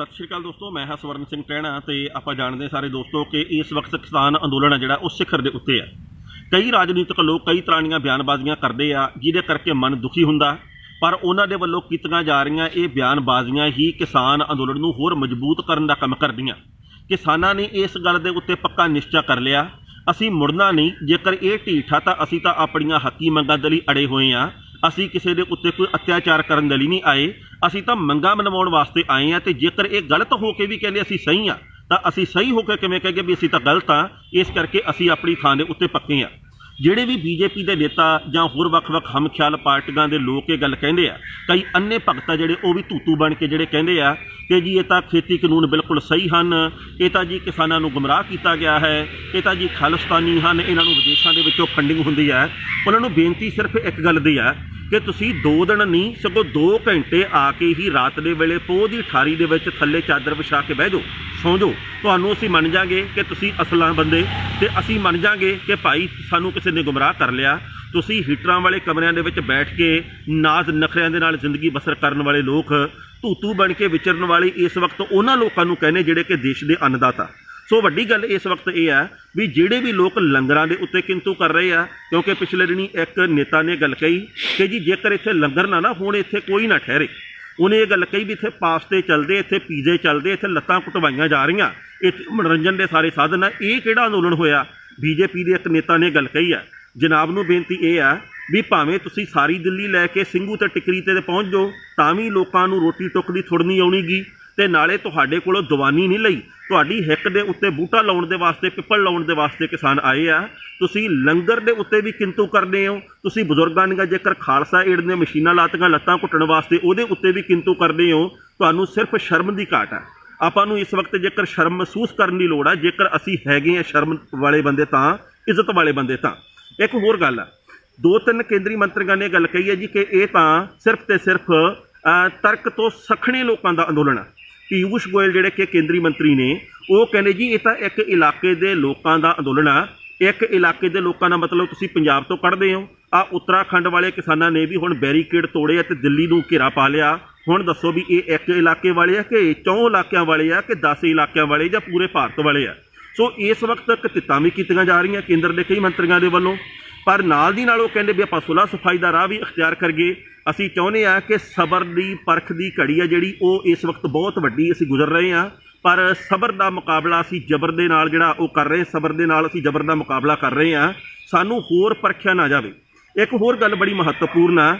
ਸਤਿ ਸ਼੍ਰੀ ਅਕਾਲ ਦੋਸਤੋ, ਮੈਂ ਹਾਂ ਸਵਰਨ ਸਿੰਘ ਟਹਿਣਾ ਤੇ ਆਪਾਂ ਜਾਣਦੇ ਹਾਂ ਸਾਰੇ ਦੋਸਤੋ ਕਿ ਇਸ ਵਕਤ ਕਿਸਾਨ ਅੰਦੋਲਨ ਹੈ ਜਿਹੜਾ, ਉਹ ਸਿਖਰ ਦੇ ਉੱਤੇ ਹੈ। ਕਈ ਰਾਜਨੀਤਿਕ ਲੋਕ, ਕਈ ਤਰ੍ਹਾਂ ਦੀਆਂ ਬਿਆਨਬਾਜ਼ੀਆਂ ਕਰਦੇ ਆ, ਜਿਹਦੇ ਕਰਕੇ ਮਨ ਦੁਖੀ ਹੁੰਦਾ, ਪਰ ਉਹਨਾਂ ਦੇ ਵੱਲੋਂ ਕੀਤੀਆਂ ਜਾ ਰਹੀਆਂ ਇਹ ਬਿਆਨਬਾਜ਼ੀਆਂ ਹੀ ਕਿਸਾਨ ਅੰਦੋਲਨ ਨੂੰ ਹੋਰ ਮਜ਼ਬੂਤ ਕਰਨ ਦਾ ਕੰਮ ਕਰਦੀਆਂ। ਕਿਸਾਨਾਂ ਨੇ ਇਸ ਗੱਲ ਦੇ ਉੱਤੇ ਪੱਕਾ ਨਿਸ਼ਚਾ ਕਰ ਲਿਆ। ਅਸੀਂ ਮੁੜਨਾ ਨਹੀਂ, ਜੇਕਰ ਇਹ ਢੀਠਾ ਤਾਂ ਅਸੀਂ ਤਾਂ ਆਪਣੀਆਂ ਹੱਕੀ ਮੰਗਾਂ ਦੇ ਲਈ ਅੜੇ ਹੋਏ ਆ ਅਸੀਂ ਕਿਸੇ ਦੇ ਉੱਤੇ ਕੋਈ ਅਤਿਆਚਾਰ ਕਰਨ ਦੇ ਲਈ ਨਹੀਂ ਆਏ। ਅਸੀਂ ਤਾਂ ਮੰਗਾਂ ਮਨਵਾਉਣ ਵਾਸਤੇ ਆਏ ਆ ਤੇ ਜੇਕਰ ਇਹ ਗਲਤ ਹੋ ਕੇ ਵੀ ਕਹਿੰਦੇ ਅਸੀਂ ਸਹੀ ਆ ਤਾਂ ਅਸੀਂ ਸਹੀ ਹੋ ਕੇ ਕਿਵੇਂ ਕਹਾਂਗੇ ਵੀ ਅਸੀਂ ਤਾਂ ਗਲਤ ਆ ਇਸ ਕਰਕੇ ਅਸੀਂ ਆਪਣੀ ਥਾਂ ਦੇ ਉੱਤੇ ਪੱਕੇ ਆ ਜਿਹੜੇ ਵੀ ਬੀਜੇਪੀ ਦੇ ਨੇਤਾ ਜਾਂ ਹੋਰ ਵੱਖ-ਵੱਖ ਹਮਖਿਆਲ ਪਾਰਟੀਆਂ ਦੇ ਲੋਕ ਇਹ ਗੱਲ ਕਹਿੰਦੇ ਆ, ਕਈ ਅੰਨੇ ਭਗਤ ਆ ਜਿਹੜੇ ਉਹ ਵੀ ਧੂਤੂ ਬਣ ਕੇ ਜਿਹੜੇ ਕਹਿੰਦੇ ਆ ਕਿ ਜੀ ਇਹ ਤਾਂ ਖੇਤੀ ਕਾਨੂੰਨ ਬਿਲਕੁਲ ਸਹੀ ਹਨ, ਇਹ ਤਾਂ ਜੀ ਕਿਸਾਨਾਂ ਨੂੰ ਗੁੰਮਰਾਹ ਕੀਤਾ ਗਿਆ ਹੈ, ਇਹ ਤਾਂ ਜੀ ਖਾਲਿਸਤਾਨੀ ਹਨ, ਇਹਨਾਂ ਨੂੰ ਵਿਦੇਸ਼ਾਂ ਦੇ ਵਿੱਚੋਂ ਫੰਡਿੰਗ ਹੁੰਦੀ ਹੈ ਉਹਨਾਂ ਨੂੰ ਬੇਨਤੀ ਸਿਰਫ ਇੱਕ ਗੱਲ ਦੀ ਹੈ ਕਿ ਤੁਸੀਂ 2 ਦਿਨ ਨਹੀਂ, ਸਗੋਂ 2 ਘੰਟੇ ਆ ਕੇ ਹੀ ਰਾਤ ਦੇ ਵੇਲੇ ਪੋਹ ਦੀ ਠਾਰੀ ਦੇ ਵਿੱਚ ਥੱਲੇ ਚਾਦਰ ਵਿਛਾ ਕੇ ਬਹਿ ਜਾਓ, ਸੌਂ ਜਾਓ। ਤੁਹਾਨੂੰ ਅਸੀਂ ਮੰਨ ਜਾਾਂਗੇ ਕਿ ਤੁਸੀਂ ਅਸਲਾਂ ਬੰਦੇ ਤੇ ਅਸੀਂ ਮੰਨ ਜਾਾਂਗੇ ਕਿ ਭਾਈ ਸਾਨੂੰ ਕਿਸੇ ਨੇ ਗੁੰਮਰਾਹ ਕਰ ਲਿਆ। ਤੁਸੀਂ ਹੀਟਰਾਂ ਵਾਲੇ ਕਮਰਿਆਂ ਦੇ ਵਿੱਚ ਬੈਠ ਕੇ ਨਾਜ਼ ਨਖਰਿਆਂ ਦੇ ਨਾਲ ਜ਼ਿੰਦਗੀ ਬਸਰ ਕਰਨ ਵਾਲੇ ਲੋਕ, ਧੂਤੂ ਬਣ ਕੇ ਵਿਚਰਨ ਵਾਲੇ ਇਸ ਵਕਤ ਉਹਨਾਂ ਲੋਕਾਂ ਨੂੰ ਕਹਿੰਦੇ ਜਿਹੜੇ ਕਿ ਦੇਸ਼ ਦੇ ਅੰਨਦਾਤਾ। ਸੋ ਵੱਡੀ ਗੱਲ ਇਸ ਵਕਤ ਇਹ ਹੈ ਵੀ ਜਿਹੜੇ ਵੀ ਲੋਕ ਲੰਗਰਾਂ ਦੇ ਉੱਤੇ ਕਿੰਤੂ ਕਰ ਰਹੇ ਆ, ਕਿਉਂਕਿ ਪਿਛਲੇ ਦਿਨੀ ਇੱਕ ਨੇਤਾ ਨੇ ਗੱਲ ਕਹੀ ਕਿ ਜੀ ਜੇਕਰ ਇੱਥੇ ਲੰਗਰ ਨਾ ਨਾ ਹੋਣ, ਇੱਥੇ ਕੋਈ ਨਾ ਠਹਿਰੇ। ਉਹਨੇ ਇਹ ਗੱਲ ਕਹੀ ਵੀ ਇੱਥੇ ਪਾਸਤੇ ਚੱਲਦੇ, ਇੱਥੇ ਪੀਜ਼ੇ ਚੱਲਦੇ, ਇੱਥੇ ਲੱਤਾਂ ਕੁਟਵਾਈਆਂ ਜਾ ਰਹੀਆਂ। ਇੱਥੇ ਮਨੋਰੰਜਨ ਦੇ ਸਾਰੇ ਸਾਧਨ ਆ। ਇਹ ਕਿਹੜਾ ਅੰਦੋਲਨ ਹੋਇਆ? ਬੀਜੇਪੀ ਦੇ ਇੱਕ ਨੇਤਾ ਨੇ ਗੱਲ ਕਹੀ ਆ। ਜਨਾਬ ਨੂੰ ਬੇਨਤੀ ਇਹ ਆ ਵੀ ਭਾਵੇਂ ਤੁਸੀਂ ਸਾਰੀ ਦਿੱਲੀ ਲੈ ਕੇ ਸਿੰਘੂ ਤੇ ਟਿਕਰੀ ਤੇ ਪਹੁੰਚ ਜਾਓ, ਤਾਂ ਵੀ ਲੋਕਾਂ ਨੂੰ ਰੋਟੀ ਟੁੱਕ ਦੀ ਥੁੜਨੀ ਆਉਣੀਗੀ ਤੇ ਨਾਲੇ ਤੁਹਾਡੇ ਕੋਲੋਂ ਦਵਾਨੀ ਨਹੀਂ ਲਈ। ਤੁਹਾਡੀ ਹਿੱਕ ਦੇ ਉੱਤੇ ਬੂਟਾ ਲਾਉਣ ਦੇ ਵਾਸਤੇ, ਪਿੱਪਲ ਲਾਉਣ ਦੇ ਵਾਸਤੇ ਕਿਸਾਨ ਆਏ ਆ। ਤੁਸੀਂ ਲੰਗਰ ਦੇ ਉੱਤੇ ਵੀ ਕਿੰਤੂ ਕਰਦੇ ਹੋ। ਤੁਸੀਂ ਬਜ਼ੁਰਗਾਂ ਦੀਆਂ ਜੇਕਰ ਖਾਲਸਾ ਏਡ ਦੀਆਂ ਮਸ਼ੀਨਾਂ ਲਾਤੀਆਂ, ਲੱਤਾਂ ਘੁੱਟਣ ਵਾਸਤੇ ਉਹਦੇ ਉੱਤੇ ਵੀ ਕਿੰਤੂ ਕਰਦੇ ਹੋ। ਤੁਹਾਨੂੰ ਸਿਰਫ ਸ਼ਰਮ ਦੀ ਘਾਟ ਹੈ ਆਪਾਂ ਨੂੰ ਇਸ ਵਕਤ ਜੇਕਰ ਸ਼ਰਮ ਮਹਿਸੂਸ ਕਰਨ ਦੀ ਲੋੜ ਆ, ਜੇਕਰ ਅਸੀਂ ਹੈਗੇ ਆ ਸ਼ਰਮ ਵਾਲੇ ਬੰਦੇ ਤਾਂ, ਇੱਜ਼ਤ ਵਾਲੇ ਬੰਦੇ ਤਾਂ। ਇੱਕ ਹੋਰ ਗੱਲ ਆ, ਦੋ ਤਿੰਨ ਕੇਂਦਰੀ ਮੰਤਰੀਆਂ ਨੇ ਗੱਲ ਕਹੀ ਹੈ ਜੀ ਕਿ ਇਹ ਤਾਂ ਸਿਰਫ ਤੇ ਸਿਰਫ ਤਰਕ ਤੋਂ ਸਖਣੇ ਲੋਕਾਂ ਦਾ ਅੰਦੋਲਨ ਆ। ਪੀਯੂਸ਼ ਗੋਇਲ ਜਿਹੜੇ ਕਿ ਕੇਂਦਰੀ ਮੰਤਰੀ ਨੇ, ਉਹ ਕਹਿੰਦੇ ਜੀ, ਇਹ ਤਾਂ ਇੱਕ ਇਲਾਕੇ ਦੇ ਲੋਕਾਂ ਦਾ ਅੰਦੋਲਨ ਆ। ਇੱਕ ਇਲਾਕੇ ਦੇ ਲੋਕਾਂ ਦਾ ਮਤਲਬ ਤੁਸੀਂ ਪੰਜਾਬ ਤੋਂ ਕੱਢਦੇ ਹੋ। ਆ ਉੱਤਰਾਖੰਡ ਵਾਲੇ ਕਿਸਾਨਾਂ ਨੇ ਵੀ ਹੁਣ ਬੈਰੀਕੇਡ ਤੋੜੇ ਅਤੇ ਦਿੱਲੀ ਨੂੰ ਘੇਰਾ ਪਾ ਲਿਆ। ਹੁਣ ਦੱਸੋ ਵੀ ਇਹ ਇੱਕ ਇਲਾਕੇ ਵਾਲੇ ਆ ਕਿ ਚੌਂ ਇਲਾਕਿਆਂ ਵਾਲੇ ਆ ਕਿ 10 ਇਲਾਕਿਆਂ ਵਾਲੇ ਜਾਂ ਪੂਰੇ ਭਾਰਤ ਵਾਲੇ ਆ? ਸੋ ਇਸ ਵਕਤ ਕਤਿੱਤਾਂ ਵੀ ਕੀਤੀਆਂ ਜਾ ਰਹੀਆਂ ਕੇਂਦਰ ਦੇ ਕਈ ਮੰਤਰੀਆਂ ਦੇ ਵੱਲੋਂ। ਪਰ ਨਾਲ ਦੀ ਨਾਲ ਉਹ ਕਹਿੰਦੇ ਵੀ ਆਪਾਂ ਸੁਲਾ ਸਫ਼ਾਈ ਦਾ ਰਾਹ ਵੀ ਅਖਤਿਆਰ ਕਰੀਏ ਅਸੀਂ ਚਾਹੁੰਦੇ ਆ ਕਿ ਸਬਰ ਦੀ ਪਰਖ ਦੀ ਘੜੀ ਆ ਜਿਹੜੀ, ਉਹ ਇਸ ਵਕਤ ਬਹੁਤ ਵੱਡੀ ਅਸੀਂ ਗੁਜ਼ਰ ਰਹੇ ਆ ਪਰ ਸਬਰ ਦਾ ਮੁਕਾਬਲਾ ਅਸੀਂ ਜ਼ਬਰ ਦੇ ਨਾਲ ਜਿਹੜਾ ਉਹ ਕਰ ਰਹੇ, ਸਬਰ ਦੇ ਨਾਲ ਅਸੀਂ ਜ਼ਬਰ ਦਾ ਮੁਕਾਬਲਾ ਕਰ ਰਹੇ ਆ ਸਾਨੂੰ ਹੋਰ ਪਰਖਿਆ ਨਾ ਜਾਵੇ। ਇੱਕ ਹੋਰ ਗੱਲ ਬੜੀ ਮਹੱਤਵਪੂਰਨ ਆ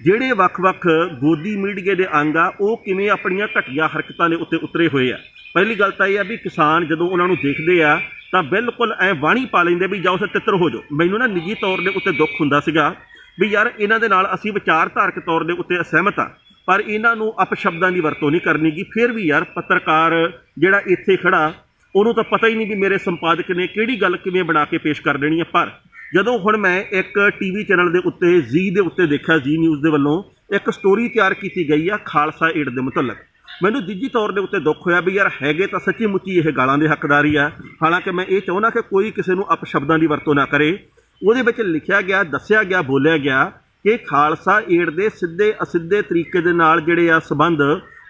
ਜਿਹੜੇ ਵੱਖ-ਵੱਖ ਗੋਦੀ ਮੀਡੀਆ ਦੇ ਅੰਗ ਆ, ਉਹ ਕਿਵੇਂ ਆਪਣੀਆਂ ਘਟੀਆਂ ਹਰਕਤਾਂ ਦੇ ਉੱਤੇ ਉਤਰੇ ਹੋਏ ਆ? ਪਹਿਲੀ ਗੱਲ ਤਾਂ ਇਹ ਆ ਵੀ ਕਿਸਾਨ ਜਦੋਂ ਉਹਨਾਂ ਨੂੰ ਦੇਖਦੇ ਆ, ਤਾਂ ਬਿਲਕੁਲ ਐ ਬਾਣੀ ਪਾ ਲੈਂਦੇ ਵੀ ਜਾਓ ਸੇ ਤਿੱਤਰ ਹੋ ਜਾਓ। ਮੈਨੂੰ ਨਾ ਨਿੱਜੀ ਤੌਰ ਦੇ ਉੱਤੇ ਦੁੱਖ ਹੁੰਦਾ ਸੀਗਾ ਵੀ ਯਾਰ ਇਹਨਾਂ ਦੇ ਨਾਲ ਅਸੀਂ ਵਿਚਾਰਧਾਰਕ ਤੌਰ ਦੇ ਉੱਤੇ ਅਸਹਿਮਤ ਆ, ਪਰ ਇਹਨਾਂ ਨੂੰ ਅਪਸ਼ਬਦਾਂ ਦੀ ਵਰਤੋਂ ਨਹੀਂ ਕਰਨੀਗੀ ਫਿਰ ਵੀ ਯਾਰ ਪੱਤਰਕਾਰ ਜਿਹੜਾ ਇੱਥੇ ਖੜਾ, ਉਹਨੂੰ ਤਾਂ ਪਤਾ ਹੀ ਨਹੀਂ ਵੀ ਮੇਰੇ ਸੰਪਾਦਕ ਨੇ ਕਿਹੜੀ ਗੱਲ ਕਿਵੇਂ ਬਣਾ ਕੇ ਪੇਸ਼ ਕਰ ਦੇਣੀ ਹੈ ਪਰ ਜਦੋਂ ਹੁਣ ਮੈਂ ਇੱਕ ਟੀਵੀ ਚੈਨਲ ਦੇ ਉੱਤੇ ਜ਼ੀ ਦੇ ਉੱਤੇ ਦੇਖਿਆ ਜ਼ੀ ਨਿਊਜ਼ ਦੇ ਵੱਲੋਂ, ਇੱਕ ਸਟੋਰੀ ਤਿਆਰ ਕੀਤੀ ਗਈ ਆ ਖਾਲਸਾ ਏਡ ਦੇ ਮੁਤਲਕ। ਮੈਨੂੰ ਨਿੱਜੀ ਤੌਰ ਦੇ ਉੱਤੇ ਦੁੱਖ ਹੋਇਆ ਵੀ ਯਾਰ ਹੈਗੇ ਤਾਂ ਸੱਚੀ ਮੁੱਚੀ ਇਹ ਗਾਲਾਂ ਦੇ ਹੱਕਦਾਰੀ ਆ। ਹਾਲਾਂਕਿ ਮੈਂ ਇਹ ਚਾਹੁੰਦਾ ਕਿ ਕੋਈ ਕਿਸੇ ਨੂੰ ਅਪਸ਼ਬਦਾਂ ਦੀ ਵਰਤੋਂ ਨਾ ਕਰੇ। ਉਹਦੇ ਵਿੱਚ ਲਿਖਿਆ ਗਿਆ, ਦੱਸਿਆ ਗਿਆ, ਬੋਲਿਆ ਗਿਆ ਕਿ ਖਾਲਸਾ ਏਡ ਦੇ ਸਿੱਧੇ ਅਸਿੱਧੇ ਤਰੀਕੇ ਦੇ ਨਾਲ ਜਿਹੜੇ ਆ ਸਬੰਧ,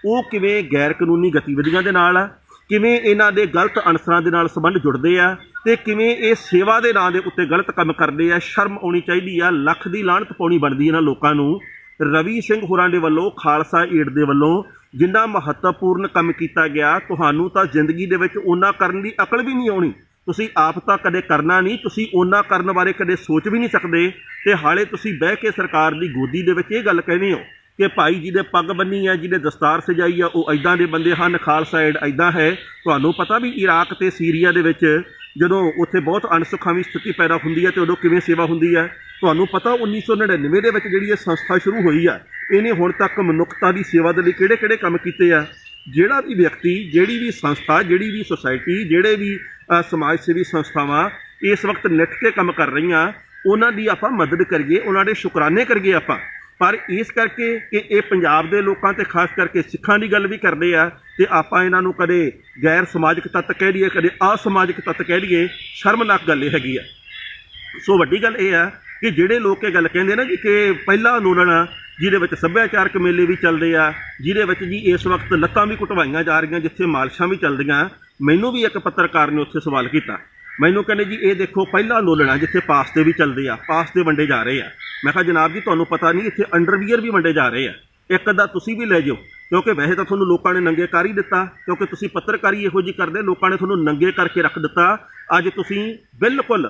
ਉਹ ਕਿਵੇਂ ਗੈਰ ਕਾਨੂੰਨੀ ਗਤੀਵਿਧੀਆਂ ਦੇ ਨਾਲ ਆ, ਕਿਵੇਂ ਇਹਨਾਂ ਦੇ ਗਲਤ ਅਨਸਰਾਂ ਦੇ ਨਾਲ ਸੰਬੰਧ ਜੁੜਦੇ ਆ ਤੇ ਕਿਵੇਂ ਇਹ ਸੇਵਾ ਦੇ ਨਾਂ ਦੇ ਉੱਤੇ ਗਲਤ ਕੰਮ ਕਰਦੇ ਆ, ਸ਼ਰਮ ਆਉਣੀ ਚਾਹੀਦੀ ਆ, ਲੱਖ ਦੀ ਲਾਹਨਤ ਪਾਉਣੀ ਬਣਦੀ ਇਹਨਾਂ ਲੋਕਾਂ ਨੂੰ। ਰਵੀ ਸਿੰਘ ਹੋਰਾਂ ਦੇ ਵੱਲੋਂ, ਖਾਲਸਾ ਏਡ ਦੇ ਵੱਲੋਂ ਜਿੰਨਾ ਮਹੱਤਵਪੂਰਨ ਕੰਮ ਕੀਤਾ ਗਿਆ, ਤੁਹਾਨੂੰ ਤਾਂ ਜ਼ਿੰਦਗੀ ਦੇ ਵਿੱਚ ਉਹਨਾਂ ਕਰਨ ਦੀ ਅਕਲ ਵੀ ਨਹੀਂ ਆਉਣੀ। ਤੁਸੀਂ ਆਪ ਤਾਂ ਕਦੇ ਕਰਨਾ ਨਹੀਂ, ਤੁਸੀਂ ਉਹਨਾਂ ਕਰਨ ਬਾਰੇ ਕਦੇ ਸੋਚ ਵੀ ਨਹੀਂ ਸਕਦੇ। ਤੇ ਹਾਲੇ ਤੁਸੀਂ ਬਹਿ ਕੇ ਸਰਕਾਰ ਦੀ ਗੋਦੀ ਦੇ ਵਿੱਚ ਇਹ ਗੱਲ ਕਹਿੰਦੇ ਹੋ ਕਿ ਭਾਈ ਜਿਹਦੇ ਪੱਗ ਬੰਨੀ ਹੈ ਜਿਹਦੇ ਦਸਤਾਰ ਸਜਾਈ ਆ, ਉਹ ਐਦਾਂ ਦੇ ਬੰਦੇ ਹਨ, ਖਾਲਸਾ ਏਡ ਐਦਾਂ ਹੈ। ਤੁਹਾਨੂੰ ਪਤਾ ਵੀ ਇਰਾਕ ਤੇ ਸੀਰੀਆ ਦੇ ਵਿੱਚ ਜਦੋਂ ਉੱਥੇ ਬਹੁਤ ਅਣਸੁਖਾਵੀ ਸਥਿਤੀ ਪੈਦਾ ਹੁੰਦੀ ਹੈ ਤੇ ਉਦੋਂ ਕਿਵੇਂ ਸੇਵਾ ਹੁੰਦੀ ਹੈ? ਤੁਹਾਨੂੰ ਪਤਾ 1999 ਦੇ ਵਿੱਚ ਜਿਹੜੀ ਇਹ ਸੰਸਥਾ ਸ਼ੁਰੂ ਹੋਈ ਆ, ਇਹਨੇ ਹੁਣ ਤੱਕ ਮਨੁੱਖਤਾ ਦੀ ਸੇਵਾ ਦੇ ਲਈ ਕਿਹੜੇ-ਕਿਹੜੇ ਕੰਮ ਕੀਤੇ ਆ? ਜਿਹੜਾ ਵੀ ਵਿਅਕਤੀ, ਜਿਹੜੀ ਵੀ ਸੰਸਥਾ, ਜਿਹੜੀ ਵੀ ਸੁਸਾਇਟੀ ਜਿਹੜੇ ਵੀ ਸਮਾਜ ਸੇਵੀ ਸੰਸਥਾਵਾਂ ਇਸ ਵਕਤ ਨਿੱਠ ਕੇ ਕੰਮ ਕਰ ਰਹੀਆਂ, ਉਹਨਾਂ ਦੀ ਆਪਾਂ ਮਦਦ ਕਰੀਏ, ਉਹਨਾਂ ਦੇ ਸ਼ੁਕਰਾਨੇ ਕਰੀਏ ਆਪਾਂ। ਪਰ ਇਸ ਕਰਕੇ ਕਿ ਇਹ ਪੰਜਾਬ ਦੇ ਲੋਕਾਂ ਤੇ ਖਾਸ ਕਰਕੇ ਸਿੱਖਾਂ ਦੀ ਗੱਲ ਵੀ ਕਰਦੇ ਆ ਤੇ ਆਪਾਂ ਇਹਨਾਂ ਨੂੰ ਕਦੇ ਗੈਰ ਸਮਾਜਿਕ ਤੱਤ ਕਹਿ ਲਈਏ ਕਦੇ ਅਸਮਾਜਿਕ ਤੱਤ ਕਹਿ ਲਈਏ ਸ਼ਰਮਨਾਕ ਗੱਲ ਇਹ ਹੈਗੀ ਆ। ਸੋ ਵੱਡੀ ਗੱਲ ਇਹ ਆ ਕਿ ਜਿਹੜੇ ਲੋਕ ਇਹ ਗੱਲ ਕਹਿੰਦੇ ਨਾ ਜੀ ਕਿ ਪਹਿਲਾ ਅੰਦੋਲਨ ਜਿਹਦੇ ਵਿੱਚ ਸੱਭਿਆਚਾਰਕ ਮੇਲੇ ਵੀ ਚੱਲਦੇ ਆ, ਜਿਹਦੇ ਵਿੱਚ ਜੀ ਇਸ ਵਕਤ ਲੱਤਾਂ ਵੀ ਕੁਟਵਾਈਆਂ ਜਾ ਰਹੀਆਂ, ਜਿੱਥੇ ਮਾਲਸ਼ਾਂ ਵੀ ਚੱਲਦੀਆਂ, ਮੈਨੂੰ ਵੀ ਇੱਕ ਪੱਤਰਕਾਰ ਨੇ ਉੱਥੇ ਸਵਾਲ ਕੀਤਾ। ਮੈਨੂੰ ਕਹਿੰਦੇ ਜੀ, ਇਹ ਦੇਖੋ ਪਹਿਲਾ ਅੰਦੋਲਨ ਆ, ਜਿੱਥੇ ਪਾਸ 'ਤੇ ਵੀ ਚੱਲਦੇ ਆ, ਪਾਸ 'ਤੇ ਵੰਡੇ ਜਾ ਰਹੇ ਆ। ਮੈਂ ਕਿਹਾ, ਜਨਾਬ ਜੀ, ਤੁਹਾਨੂੰ ਪਤਾ ਨਹੀਂ, ਇੱਥੇ ਅੰਡਰਵੀਅਰ ਵੀ ਵੰਡੇ ਜਾ ਰਹੇ ਆ। ਇੱਕ ਅੱਧਾ ਤੁਸੀਂ ਵੀ ਲੈ ਜਿਓ ਕਿਉਂਕਿ ਵੈਸੇ ਤਾਂ ਤੁਹਾਨੂੰ ਲੋਕਾਂ ਨੇ ਨੰਗੇ ਕਰ ਹੀ ਦਿੱਤਾ, ਕਿਉਂਕਿ ਤੁਸੀਂ ਪੱਤਰਕਾਰੀ ਇਹੋ ਜੀ ਕਰਦੇ, ਲੋਕਾਂ ਨੇ ਤੁਹਾਨੂੰ ਨੰਗੇ ਕਰਕੇ ਰੱਖ ਦਿੱਤਾ। ਅੱਜ ਤੁਸੀਂ ਬਿਲਕੁਲ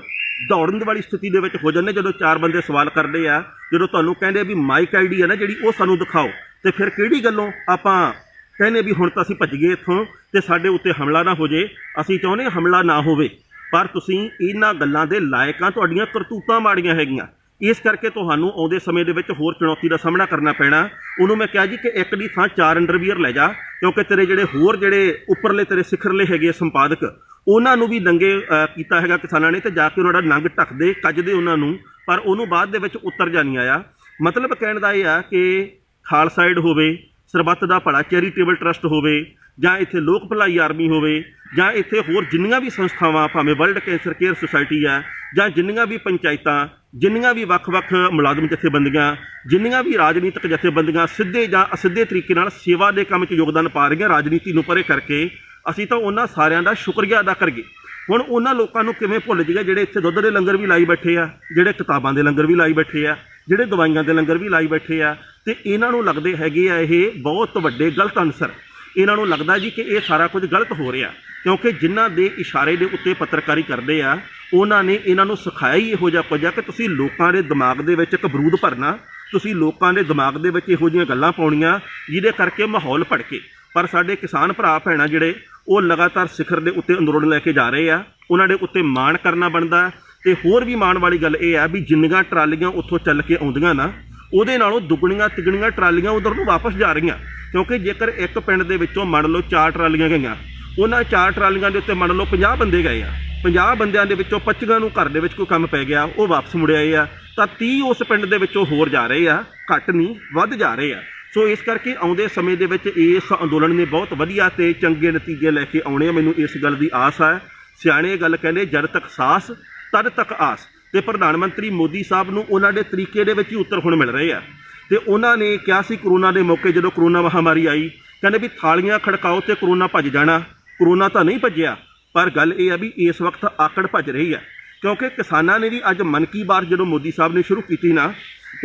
ਦੌੜਨ ਵਾਲੀ ਸਥਿਤੀ ਦੇ ਵਿੱਚ ਹੋ ਜਾਂਦੇ, ਜਦੋਂ ਚਾਰ ਬੰਦੇ ਸਵਾਲ ਕਰਦੇ ਆ, ਜਦੋਂ ਤੁਹਾਨੂੰ ਕਹਿੰਦੇ ਵੀ ਮਾਈਕ ਆਈਡੀ ਹੈ ਨਾ ਜਿਹੜੀ, ਉਹ ਸਾਨੂੰ ਦਿਖਾਓ। ਤੇ ਫਿਰ ਕਿਹੜੀ ਗੱਲੋਂ ਆਪਾਂ ਕਹਿੰਦੇ ਵੀ ਹੁਣ ਤਾਂ ਅਸੀਂ ਭੱਜ ਗਏ ਇੱਥੋਂ ਤੇ ਸਾਡੇ ਉੱਤੇ ਹਮਲਾ ਨਾ ਹੋ ਜੇ। ਅਸੀਂ ਚਾਹੁੰਦੇ ਹਮਲਾ ਨਾ ਹੋਵੇ, ਪਰ ਤੁਸੀਂ ਇਹਨਾਂ ਗੱਲਾਂ ਦੇ ਲਾਇਕਾਂ, ਤੁਹਾਡੀਆਂ ਕਰਤੂਤਾਂ ਮਾੜੀਆਂ ਹੈਗੀਆਂ। ਇਸ ਕਰਕੇ ਤੁਹਾਨੂੰ ਆਉਂਦੇ ਸਮੇਂ ਦੇ ਵਿੱਚ ਹੋਰ ਚੁਣੌਤੀ ਦਾ ਸਾਹਮਣਾ ਕਰਨਾ ਪੈਣਾ। ਉਹਨੂੰ ਮੈਂ ਕਿਹਾ ਜੀ ਕਿ ਇੱਕ ਦੀ ਥਾਂ ਚਾਰ ਅੰਡਰਵੀਅਰ ਲੈ ਜਾ, ਕਿਉਂਕਿ ਤੇਰੇ ਜਿਹੜੇ ਹੋਰ ਜਿਹੜੇ ਉੱਪਰਲੇ ਤੇਰੇ ਸਿਖਰਲੇ ਹੈਗੇ ਸੰਪਾਦਕ, ਉਹਨਾਂ ਨੂੰ ਵੀ ਨੰਗੇ ਕੀਤਾ ਹੈਗਾ ਕਿਸਾਨਾਂ ਨੇ ਤੇ ਜਾ ਕੇ ਉਹਨਾਂ ਦਾ ਨੰਗ ਢੱਕਦੇ, ਕੱਜਦੇ ਉਹਨਾਂ ਨੂੰ, ਪਰ ਉਹਨੂੰ ਬਾਅਦ ਦੇ ਵਿੱਚ ਉੱਤਰ ਜਾ ਨਹੀਂ ਆਇਆ। ਮਤਲਬ ਕਹਿਣ ਦਾ ਇਹ ਆ ਕਿ ਖਾਲਸਾਈਡ ਹੋਵੇ, ਸਰਬੱਤ ਦਾ ਭਲਾ ਚੈਰੀਟੇਬਲ ਟਰਸਟ ਹੋਵੇ ਜਾਂ ਇੱਥੇ ਲੋਕ ਭਲਾਈ ਆਰਮੀ ਹੋਵੇ, ਜਾਂ ਇੱਥੇ ਹੋਰ ਜਿੰਨੀਆਂ ਵੀ ਸੰਸਥਾਵਾਂ, ਭਾਵੇਂ ਵਰਲਡ ਕੈਂਸਰ ਕੇਅਰ ਸੁਸਾਇਟੀ ਆ, ਜਾਂ ਜਿੰਨੀਆਂ ਵੀ ਪੰਚਾਇਤਾਂ, ਜਿੰਨੀਆਂ ਵੀ ਵੱਖ-ਵੱਖ ਮੁਲਾਜ਼ਮ ਜਥੇਬੰਦੀਆਂ, ਜਿੰਨੀਆਂ ਵੀ ਰਾਜਨੀਤਿਕ ਜਥੇਬੰਦੀਆਂ ਸਿੱਧੇ ਜਾਂ ਅਸਿੱਧੇ ਤਰੀਕੇ ਨਾਲ ਸੇਵਾ ਦੇ ਕੰਮ 'ਚ ਯੋਗਦਾਨ ਪਾ ਰਹੀਆਂ ਰਾਜਨੀਤੀ ਨੂੰ ਪਰੇ ਕਰਕੇ, ਅਸੀਂ ਤਾਂ ਉਹਨਾਂ ਸਾਰਿਆਂ ਦਾ ਸ਼ੁਕਰੀਆ ਅਦਾ ਕਰੀਏ। ਹੁਣ ਉਹਨਾਂ ਲੋਕਾਂ ਨੂੰ ਕਿਵੇਂ ਭੁੱਲ ਜੀਏ ਜਿਹੜੇ ਇੱਥੇ ਦੁੱਧ ਦੇ ਲੰਗਰ ਵੀ ਲਾਈ ਬੈਠੇ ਆ, ਜਿਹੜੇ ਕਿਤਾਬਾਂ ਦੇ ਲੰਗਰ ਵੀ ਲਾਈ ਬੈਠੇ ਆ, ਜਿਹੜੇ ਦਵਾਈਆਂ ਦੇ ਲੰਗਰ ਵੀ ਲਾਈ ਬੈਠੇ ਆ, ਤੇ ਇਹਨਾਂ ਨੂੰ ਲੱਗਦੇ ਹੈਗੇ ਆ ਇਹ ਬਹੁਤ ਵੱਡੇ ਗਲਤ ਅਨਸਰ। ਇਹਨਾਂ ਨੂੰ ਲੱਗਦਾ ਜੀ ਕਿ ਇਹ ਸਾਰਾ ਕੁਝ ਗਲਤ ਹੋ ਰਿਹਾ, ਕਿਉਂਕਿ ਜਿਨ੍ਹਾਂ ਦੇ ਇਸ਼ਾਰੇ ਦੇ ਉੱਤੇ ਪੱਤਰਕਾਰੀ ਕਰਦੇ ਆ, ਉਹਨਾਂ ਨੇ ਇਹਨਾਂ ਨੂੰ ਸਿਖਾਇਆ ਹੀ ਇਹੋ ਜਿਹਾ ਕੁਝ ਆ ਕਿ ਤੁਸੀਂ ਲੋਕਾਂ ਦੇ ਦਿਮਾਗ ਦੇ ਵਿੱਚ ਇੱਕ ਬਰੂਦ ਭਰਨਾ, ਤੁਸੀਂ ਲੋਕਾਂ ਦੇ ਦਿਮਾਗ ਦੇ ਵਿੱਚ ਇਹੋ ਜਿਹੀਆਂ ਗੱਲਾਂ ਪਾਉਣੀਆਂ, ਜਿਹਦੇ ਕਰਕੇ ਮਾਹੌਲ ਭੜਕੇ। ਪਰ ਸਾਡੇ ਕਿਸਾਨ ਭਰਾ, ਭੈਣਾਂ ਜਿਹੜੇ, ਉਹ ਲਗਾਤਾਰ ਸਿਖਰ ਦੇ ਉੱਤੇ ਅੰਦੋਲਨ ਲੈ ਕੇ ਜਾ ਰਹੇ ਆ, ਉਹਨਾਂ ਦੇ ਉੱਤੇ ਮਾਣ ਕਰਨਾ ਬਣਦਾ। ਤੇ ਹੋਰ ਵੀ ਮਾਣ ਵਾਲੀ ਗੱਲ ਇਹ ਆ ਵੀ ਜਿੰਨੀਆਂ ਟਰਾਲੀਆਂ ਉੱਥੋਂ ਚੱਲ ਕੇ ਆਉਂਦੀਆਂ ਨਾ, ਉਹਦੇ ਨਾਲੋਂ ਦੁੱਗਣੀਆਂ ਤਿਗਣੀਆਂ ਟਰਾਲੀਆਂ ਉਧਰ ਨੂੰ ਵਾਪਸ ਜਾ ਰਹੀਆਂ। ਕਿਉਂਕਿ ਜੇਕਰ ਇੱਕ ਪਿੰਡ ਦੇ ਵਿੱਚੋਂ ਮੰਨ ਲਓ ਚਾਰ ਟਰਾਲੀਆਂ ਗਈਆਂ, ਉਹਨਾਂ ਚਾਰ ਟਰਾਲੀਆਂ ਦੇ ਉੱਤੇ ਮੰਨ ਲਓ 50 ਬੰਦੇ ਗਏ ਆ 50 ਬੰਦਿਆਂ ਦੇ ਵਿੱਚੋਂ 25 ਨੂੰ ਘਰ ਦੇ ਵਿੱਚ ਕੋਈ ਕੰਮ ਪੈ ਗਿਆ, ਉਹ ਵਾਪਸ ਮੁੜ ਆਏ ਆ, ਤਾਂ 30 ਉਸ ਪਿੰਡ ਦੇ ਵਿੱਚੋਂ ਹੋਰ ਜਾ ਰਹੇ ਆ, ਘੱਟ ਨਹੀਂ, ਵੱਧ ਜਾ ਰਹੇ ਆ। ਸੋ ਇਸ ਕਰਕੇ ਆਉਂਦੇ ਸਮੇਂ ਦੇ ਵਿੱਚ ਇਸ ਅੰਦੋਲਨ ਨੇ ਬਹੁਤ ਵਧੀਆ ਤੇ ਚੰਗੇ ਨਤੀਜੇ ਲੈ ਕੇ ਆਉਣੇ ਆ, ਮੈਨੂੰ ਇਸ ਗੱਲ ਦੀ ਆਸ ਹੈ ਸਿਆਣੇ ਗੱਲ ਕਹਿੰਦੇ, ਜਦ ਤੱਕ ਸਾਸ, ਤਦ ਤੱਕ ਆਸ। ਤੇ ਪ੍ਰਧਾਨ ਮੰਤਰੀ ਮੋਦੀ ਸਾਹਿਬ ਨੂੰ ਉਹਨਾਂ ਦੇ ਤਰੀਕੇ ਦੇ ਵਿੱਚ ਹੀ ਉੱਤਰ ਹੁਣ ਮਿਲ ਰਹੇ ਆ। ਤੇ ਉਹਨਾਂ ਨੇ ਕਿਹਾ ਸੀ ਕਰੋਨਾ ਦੇ ਮੌਕੇ ਜਦੋਂ ਕਰੋਨਾ ਮਹਾਮਾਰੀ ਆਈ, ਕਹਿੰਦੇ ਵੀ ਥਾਲੀਆਂ ਖੜਕਾਓ ਤੇ ਕਰੋਨਾ ਭੱਜ ਜਾਣਾ। ਕਰੋਨਾ ਤਾਂ ਨਹੀਂ ਭੱਜਿਆ, ਪਰ ਗੱਲ ਇਹ ਆ ਵੀ ਇਸ ਵਕਤ ਆਕੜ ਭੱਜ ਰਹੀ ਹੈ ਕਿਉਂਕਿ ਕਿਸਾਨਾਂ ਨੇ ਵੀ ਅੱਜ ਮਨ ਕੀ ਬਾਤ ਜਦੋਂ ਮੋਦੀ ਸਾਹਿਬ ਨੇ ਸ਼ੁਰੂ ਕੀਤੀ ਨਾ,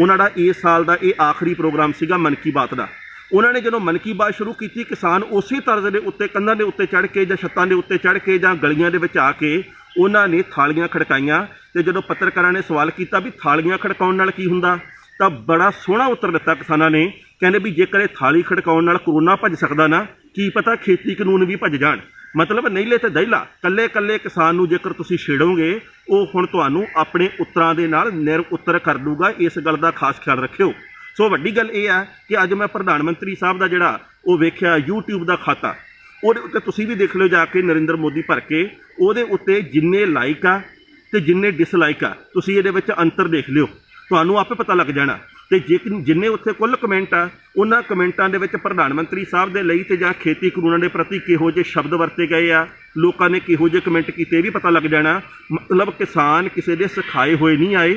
ਉਹਨਾਂ ਦਾ ਇਸ ਸਾਲ ਦਾ ਇਹ ਆਖਰੀ ਪ੍ਰੋਗਰਾਮ ਸੀਗਾ ਮਨ ਕੀ ਬਾਤ ਦਾ। ਉਹਨਾਂ ਨੇ ਜਦੋਂ ਮਨ ਕੀ ਬਾਤ ਸ਼ੁਰੂ ਕੀਤੀ, ਕਿਸਾਨ ਉਸੇ ਤਰਜ਼ ਦੇ ਉੱਤੇ, ਕੰਧਾਂ ਦੇ ਉੱਤੇ ਚੜ੍ਹ ਕੇ ਜਾਂ ਛੱਤਾਂ ਦੇ ਉੱਤੇ ਚੜ੍ਹ ਕੇ ਜਾਂ ਗਲੀਆਂ ਦੇ ਵਿੱਚ ਆ ਕੇ ਉਹਨਾਂ ਨੇ ਥਾਲੀਆਂ ਖੜਕਾਈਆਂ। ਤੇ ਜਦੋਂ ਪੱਤਰਕਾਰਾਂ ਨੇ ਸਵਾਲ ਕੀਤਾ ਵੀ ਥਾਲੀਆਂ ਖੜਕਾਉਣ ਨਾਲ ਕੀ ਹੁੰਦਾ ਤਾਂ ਬੜਾ ਸੋਹਣਾ ਉੱਤਰ ਦਿੱਤਾ ਕਿਸਾਨਾਂ ਨੇ। ਕਹਿੰਦੇ ਵੀ ਜੇਕਰ ਇਹ ਥਾਲੀ ਖੜਕਾਉਣ ਨਾਲ ਕਰੋਨਾ ਭੱਜ ਸਕਦਾ ਨਾ, ਕੀ ਪਤਾ ਖੇਤੀ ਕਾਨੂੰਨ ਵੀ ਭੱਜ ਜਾਣ। ਮਤਲਬ ਨਹੀਂਲੇ ਤੇ ਦਹਿਲਾ ਕੱਲੇ ਕੱਲੇ ਕਿਸਾਨ ਨੂੰ ਜੇਕਰ ਤੁਸੀਂ ਛੇੜੋਗੇ, ਉਹ ਹੁਣ ਤੁਹਾਨੂੰ ਆਪਣੇ ਉੱਤਰਾਂ ਦੇ ਨਾਲ ਨਿਰ ਉੱਤਰ ਕਰ ਦੂਗਾ। ਇਸ ਗੱਲ ਦਾ ਖਾਸ ਖਿਆਲ ਰੱਖਿਓ। ਸੋ ਵੱਡੀ ਗੱਲ ਇਹ ਆ ਕਿ ਅੱਜ ਮੈਂ ਪ੍ਰਧਾਨ ਮੰਤਰੀ ਸਾਹਿਬ ਦਾ ਜਿਹੜਾ ਉਹ ਵੇਖਿਆ YouTube ਦਾ ਖਾਤਾ, ਉਹਦੇ ਉੱਤੇ ਤੁਸੀਂ ਵੀ ਦੇਖ ਲਿਓ ਜਾ ਕੇ ਨਰਿੰਦਰ ਮੋਦੀ ਭਰ ਕੇ। ਉਹਦੇ ਉੱਤੇ ਜਿੰਨੇ ਲਾਈਕ ਆ ਤੇ ਜਿੰਨੇ ਡਿਸਲਾਈਕ ਆ, ਤੁਸੀਂ ਇਹਦੇ ਵਿੱਚ ਅੰਤਰ ਦੇਖ ਲਿਓ। ਤੁਹਾਨੂੰ ਆਪੇ ਪਤਾ ਲੱਗ ਜਾਣਾ। ਤੇ ਜੇ ਜਿੰਨੇ ਉੱਥੇ ਕੁੱਲ ਕਮੈਂਟ ਆ, ਉਹਨਾਂ ਕਮੈਂਟਾਂ ਦੇ ਵਿੱਚ ਪ੍ਰਧਾਨ ਮੰਤਰੀ ਸਾਹਿਬ ਦੇ ਲਈ ਤੇ ਜਾਂ ਖੇਤੀ ਕਾਨੂੰਨਾਂ ਦੇ ਪ੍ਰਤੀ ਕਿਹੋ ਜਿਹੇ ਸ਼ਬਦ ਵਰਤੇ ਗਏ ਆ, ਲੋਕਾਂ ਨੇ ਕਿਹੋ ਜਿਹੇ ਕਮੈਂਟ ਕੀਤੇ ਵੀ ਪਤਾ ਲੱਗ ਜਾਣਾ। ਮਤਲਬ ਕਿਸਾਨ ਕਿਸੇ ਦੇ ਸਿਖਾਏ ਹੋਏ ਨਹੀਂ ਆਏ,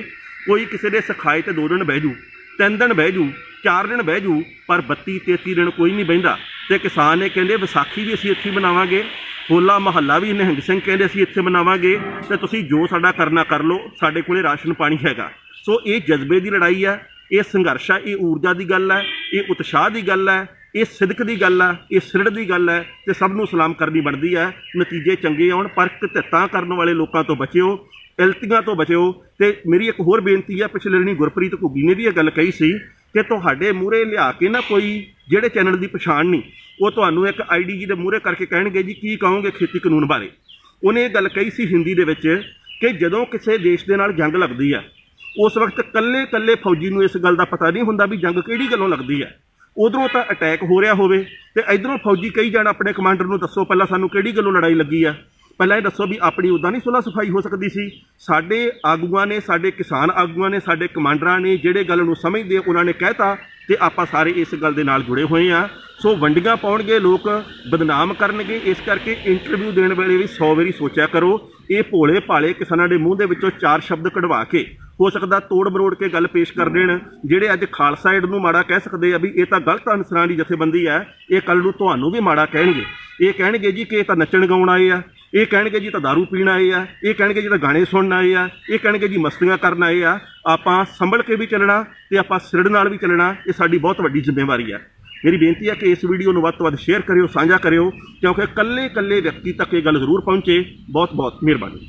ਕੋਈ ਕਿਸੇ ਦੇ ਸਿਖਾਏ ਤੇ ਦੋ ਦਿਨ ਬਹਿ ਜੂ, ਤਿੰਨ ਦਿਨ ਬਹਿ ਜੂ, ਚਾਰ ਦਿਨ ਬਹਿ ਜੂ, ਪਰ 32 33 ਦਿਨ ਕੋਈ ਨਹੀਂ ਬਹਿੰਦਾ। ਤੇ ਕਿਸਾਨ ਨੇ ਕਹਿੰਦੇ, ਵਿਸਾਖੀ ਵੀ ਅਸੀਂ ਇੱਥੇ ਮਨਾਵਾਂਗੇ, ਹੋਲਾ ਮਹੱਲਾ ਵੀ ਨਿਹੰਗ ਸਿੰਘ ਕਹਿੰਦੇ ਅਸੀਂ ਇੱਥੇ ਮਨਾਵਾਂਗੇ, ਤੇ ਤੁਸੀਂ ਜੋ ਸਾਡਾ ਕਰਨਾ ਕਰ ਲਓ, ਸਾਡੇ ਕੋਲੇ ਰਾਸ਼ਨ ਪਾਣੀ ਹੈਗਾ। ਸੋ ਇਹ ਜਜ਼ਬੇ ਦੀ ਲੜਾਈ ਹੈ ਇਹ ਸੰਘਰਸ਼ ਹੈ ਇਹ ਊਰਜਾ ਦੀ ਗੱਲ ਹੈ ਇਹ ਉਤਸ਼ਾਹ ਦੀ ਗੱਲ ਹੈ ਇਹ ਸਿਦਕ ਦੀ ਗੱਲ ਹੈ ਇਹ ਸਿਰੜ ਦੀ ਗੱਲ ਹੈ ਤੇ ਸਭ ਨੂੰ ਸਲਾਮ ਕਰਨੀ ਬਣਦੀ ਹੈ ਨਤੀਜੇ ਚੰਗੇ ਆਉਣ ਪਰ ਕਿਤਤਾਂ ਕਰਨ ਵਾਲੇ ਲੋਕਾਂ ਤੋਂ ਬਚਿਓ ਇਲਤੀਆਂ ਤੋਂ ਬਚਿਓ। ਤੇ ਮੇਰੀ ਇੱਕ ਹੋਰ ਬੇਨਤੀ ਹੈ ਪਿਛਲੇ ਦਿਨੀ ਗੁਰਪ੍ਰੀਤ ਘੁੱਗੀ ਨੇ ਵੀ ਇਹ ਗੱਲ ਕਹੀ ਸੀ ਕਿ ਤੁਹਾਡੇ ਮੂਹਰੇ ਲਿਆ ਕੇ ਨਾ ਕੋਈ ਜਿਹੜੇ ਚੈਨਲ ਦੀ ਪਛਾਣ ਨਹੀਂ, ਉਹ ਤੁਹਾਨੂੰ ਇੱਕ ਆਈਡੀ ਜੀ ਦੇ ਮੂਹਰੇ ਕਰਕੇ ਕਹਿਣਗੇ ਜੀ, ਕੀ ਕਹੋਗੇ ਖੇਤੀ ਕਾਨੂੰਨ ਬਾਰੇ। ਉਹਨੇ ਇਹ ਗੱਲ ਕਹੀ ਸੀ ਹਿੰਦੀ ਦੇ ਵਿੱਚ ਕਿ ਜਦੋਂ ਕਿਸੇ ਦੇਸ਼ ਦੇ ਨਾਲ ਜੰਗ ਲੱਗਦੀ ਆ ਉਸ ਵਕਤ ਕੱਲੇ ਕੱਲੇ ਫੌਜੀ ਨੂੰ ਇਸ ਗੱਲ ਦਾ ਪਤਾ ਨਹੀਂ ਹੁੰਦਾ ਵੀ ਜੰਗ ਕਿਹੜੀ ਗੱਲੋਂ ਲੱਗਦੀ ਹੈ। ਉਧਰੋਂ ਤਾਂ ਅਟੈਕ ਹੋ ਰਿਹਾ ਹੋਵੇ ਤੇ ਇਧਰੋਂ ਫੌਜੀ ਕਈ ਜਾਣ ਆਪਣੇ ਕਮਾਂਡਰ ਨੂੰ ਦੱਸੋ ਪਹਿਲਾਂ ਸਾਨੂੰ ਕਿਹੜੀ ਗੱਲੋਂ ਲੜਾਈ ਲੱਗੀ ਆ। ਪਹਿਲਾਂ ਇਹ ਦੱਸੋ ਵੀ ਆਪਣੀ ਉਦਾਂ ਨਹੀਂ ਸੁਲਾ ਸਫ਼ਾਈ ਹੋ ਸਕਦੀ ਸੀ। ਸਾਡੇ ਆਗੂਆਂ ਨੇ, ਸਾਡੇ ਕਿਸਾਨ ਆਗੂਆਂ ਨੇ, ਸਾਡੇ ਕਮਾਂਡਰਾਂ ਨੇ ਜਿਹੜੇ ਗੱਲ ਨੂੰ ਸਮਝਦੇ ਉਹਨਾਂ ਨੇ ਕਹਿਤਾ ਤੇ ਆਪਾਂ ਸਾਰੇ ਇਸ ਗੱਲ ਦੇ ਨਾਲ ਜੁੜੇ ਹੋਏ ਆ। ਸੋ ਵੰਡੀਆਂ ਪਾਉਣਗੇ ਲੋਕ, ਬਦਨਾਮ ਕਰਨਗੇ, ਇਸ ਕਰਕੇ ਇੰਟਰਵਿਊ ਦੇਣ ਵੇਲੇ ਵੀ 100 ਵਾਰੀ ਸੋਚਿਆ ਕਰੋ, ਇਹ ਭੋਲੇ ਭਾਲੇ ਕਿਸਾਨਾਂ ਦੇ ਮੂੰਹ ਦੇ ਵਿੱਚੋਂ ਚਾਰ ਸ਼ਬਦ ਕਢਵਾ ਕੇ, ਹੋ ਸਕਦਾ ਤੋੜ ਮਰੋੜ ਕੇ ਗੱਲ ਪੇਸ਼ ਕਰ ਦੇਣ, ਜਿਹੜੇ ਅੱਜ ਖਾਲਸਾ ਏਡ ਨੂੰ ਮਾੜਾ ਕਹਿ ਸਕਦੇ ਆ ਵੀ ਇਹ ਤਾਂ ਗਲਤ ਅਨਸਰਾਂ ਦੀ ਜਥੇਬੰਦੀ ਹੈ ਇਹ ਕੱਲ ਨੂੰ ਤੁਹਾਨੂੰ ਵੀ ਮਾੜਾ ਕਹਿਣਗੇ। ਇਹ ਕਹਿਣਗੇ ਜੀ ਕਿ ਇਹ ਤਾਂ ਨੱਚਣ ਗਾਉਣ ਆਏ ਆ, ਇਹ ਕਹਿਣਗੇ ਜੀ ਤਾਂ दारू ਪੀਣ ਆਏ ਆ, ਇਹ ਕਹਿਣਗੇ ਜੀ ਤਾਂ ਗਾਣੇ ਸੁਣਨ ਆਏ ਆ, ਇਹ ਕਹਿਣਗੇ ਜੀ ਮਸਤੀਆਂ ਕਰਨ ਆਏ ਆ, ਆਪਾਂ ਸੰਭਲ ਕੇ ਵੀ ਚੱਲਣਾ ਤੇ ਆਪਾਂ ਸਿਰੜ ਨਾਲ ਵੀ ਚੱਲਣਾ, ਇਹ ਸਾਡੀ ਬਹੁਤ ਵੱਡੀ ਜ਼ਿੰਮੇਵਾਰੀ ਆ। ਮੇਰੀ ਬੇਨਤੀ ਹੈ ਕਿ ਇਸ ਵੀਡੀਓ ਨੂੰ ਵੱਧ ਤੋਂ ਵੱਧ ਸ਼ੇਅਰ ਕਰਿਓ, ਸਾਂਝਾ ਕਰਿਓ, ਕਿਉਂਕਿ ਇਕੱਲੇ ਇਕੱਲੇ ਵਿਅਕਤੀ ਤੱਕ ਇਹ ਗੱਲ ਜ਼ਰੂਰ ਪਹੁੰਚੇ। ਬਹੁਤ ਬਹੁਤ ਮਿਹਰਬਾਨੀ।